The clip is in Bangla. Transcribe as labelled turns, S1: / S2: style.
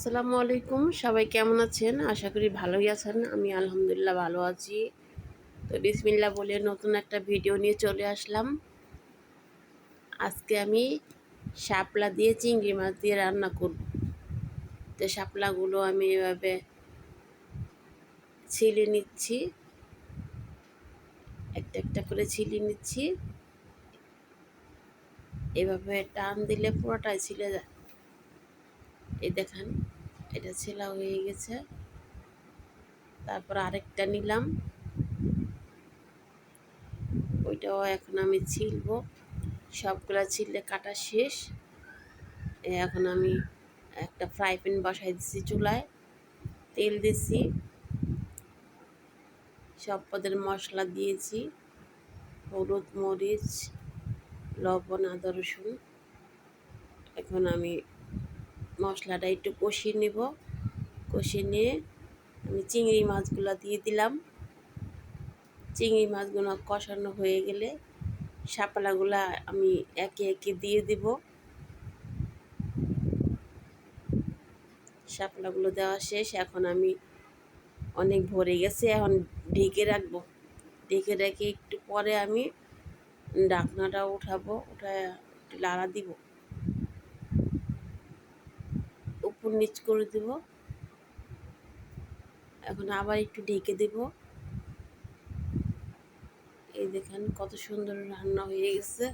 S1: আসসালামু আলাইকুম। সবাই কেমন আছেন? আশা করি ভালোই আছেন। আমি আলহামদুলিল্লাহ ভালো আছি। তো বিসমিল্লা বলে নতুন একটা ভিডিও নিয়ে চলে আসলাম। আজকে আমি শাপলা দিয়ে চিংড়ি মাছ দিয়ে রান্না করব। তো শাপলাগুলো আমি এভাবে ছিলে নিচ্ছি। একটা একটা করে ছিলে নিচ্ছি। এভাবে টান দিলে পুরোটাই ছিলে যায়। এই দেখেন, এটা ছেলা হয়ে গেছে। তারপর আরেকটা নিলাম। ওইটাও এখন আমি ছিলব। সবগুলা ছিললে কাটা শেষ। এখন আমি একটা ফ্রাই প্যান বসাই দিছি চুলায়। তেল দিছি। সব পদের মশলা দিয়েছি। হলুদ, মরিচ, লবণ, আদা, রসুন। এখন আমি মশলাটা একটু কষিয়ে নেব। কষিয়ে নিয়ে আমি চিংড়ি মাছগুলো দিয়ে দিলাম। চিংড়ি মাছগুলো কষানো হয়ে গেলে শাপলাগুলা আমি একে একে দিয়ে দিব। শাপলাগুলো দেওয়া শেষ, এখন আমি অনেক ভরে গেছে, এখন ঢেকে রাখব। ঢেকে রেখে একটু পরে আমি ডাকনাটা উঠাবো, উঠায় লাড়া দিব। উপর নিচ করে দেব। এখন আবার একটু ঢেকে দেব। এই দেখেন কত সুন্দর রান্না হয়ে গেছে।